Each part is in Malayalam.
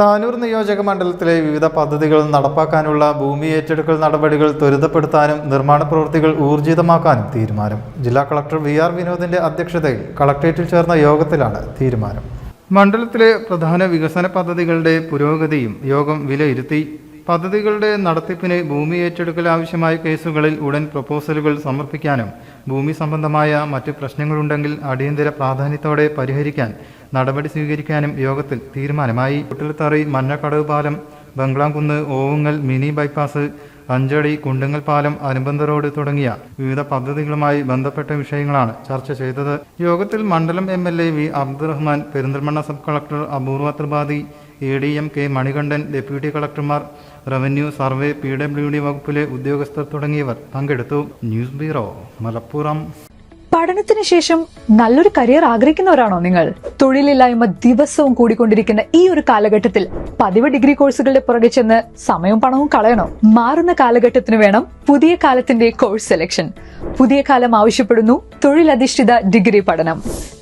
താനൂർ നിയോജക മണ്ഡലത്തിലെ വിവിധ പദ്ധതികൾ നടപ്പാക്കാനുള്ള ഭൂമി ഏറ്റെടുക്കൽ നടപടികൾ ത്വരിതപ്പെടുത്താനും നിർമ്മാണ പ്രവൃത്തികൾ ഊർജിതമാക്കാനും തീരുമാനം. ജില്ലാ കളക്ടർ വി ആർ വിനോദിന്റെ അധ്യക്ഷതയിൽ കളക്ട്രേറ്റിൽ ചേർന്ന യോഗത്തിലാണ് തീരുമാനം. മണ്ഡലത്തിലെ പ്രധാന വികസന പദ്ധതികളുടെ പുരോഗതിയും യോഗം വിലയിരുത്തി. പദ്ധതികളുടെ നടത്തിപ്പിന് ഭൂമി ഏറ്റെടുക്കൽ ആവശ്യമായ കേസുകളിൽ ഉടൻ പ്രപ്പോസലുകൾ സമർപ്പിക്കാനും ഭൂമി സംബന്ധമായ മറ്റ് പ്രശ്നങ്ങളുണ്ടെങ്കിൽ അടിയന്തര പ്രാധാന്യത്തോടെ പരിഹരിക്കാൻ നടപടി സ്വീകരിക്കാനും യോഗത്തിൽ തീരുമാനമായി. കുട്ടിലത്തറി മഞ്ഞക്കടവ് പാലം ബംഗ്ലാംകുന്ന് ഓവുങ്ങൽ മിനി ബൈപ്പാസ് അഞ്ചടി കുണ്ടുങ്ങൽ പാലം അനുബന്ധ റോഡ് തുടങ്ങിയ വിവിധ പദ്ധതികളുമായി ബന്ധപ്പെട്ട വിഷയങ്ങളാണ് ചർച്ച ചെയ്തത്. യോഗത്തിൽ മണ്ഡലം M L A V Abdurahman Perinthalmanna sub collector Apoorva Tripathi A D M K Manikandan deputy കളക്ടർമാർ revenue survey P W D വകുപ്പിലെ ഉദ്യോഗസ്ഥർ തുടങ്ങിയവർ പങ്കെടുത്തു. News bureau Malappuram. പഠനത്തിന് ശേഷം നല്ലൊരു കരിയർ ആഗ്രഹിക്കുന്നവരാണോ നിങ്ങൾ? തൊഴിലില്ലായ്മ ദിവസവും കൂടിക്കൊണ്ടിരിക്കുന്ന ഈ ഒരു കാലഘട്ടത്തിൽ പതിവ് ഡിഗ്രി കോഴ്സുകളുടെ പുറകെ ചെന്ന് സമയവും പണവും കളയണോ? മാറുന്ന കാലഘട്ടത്തിന് വേണം പുതിയ കാലത്തിന്റെ കോഴ്സ് സെലക്ഷൻ. പുതിയ കാലം ആവശ്യപ്പെടുന്നു തൊഴിലധിഷ്ഠിത ഡിഗ്രി പഠനം.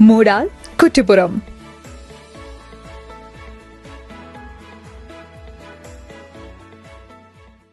Moodal Kuttippuram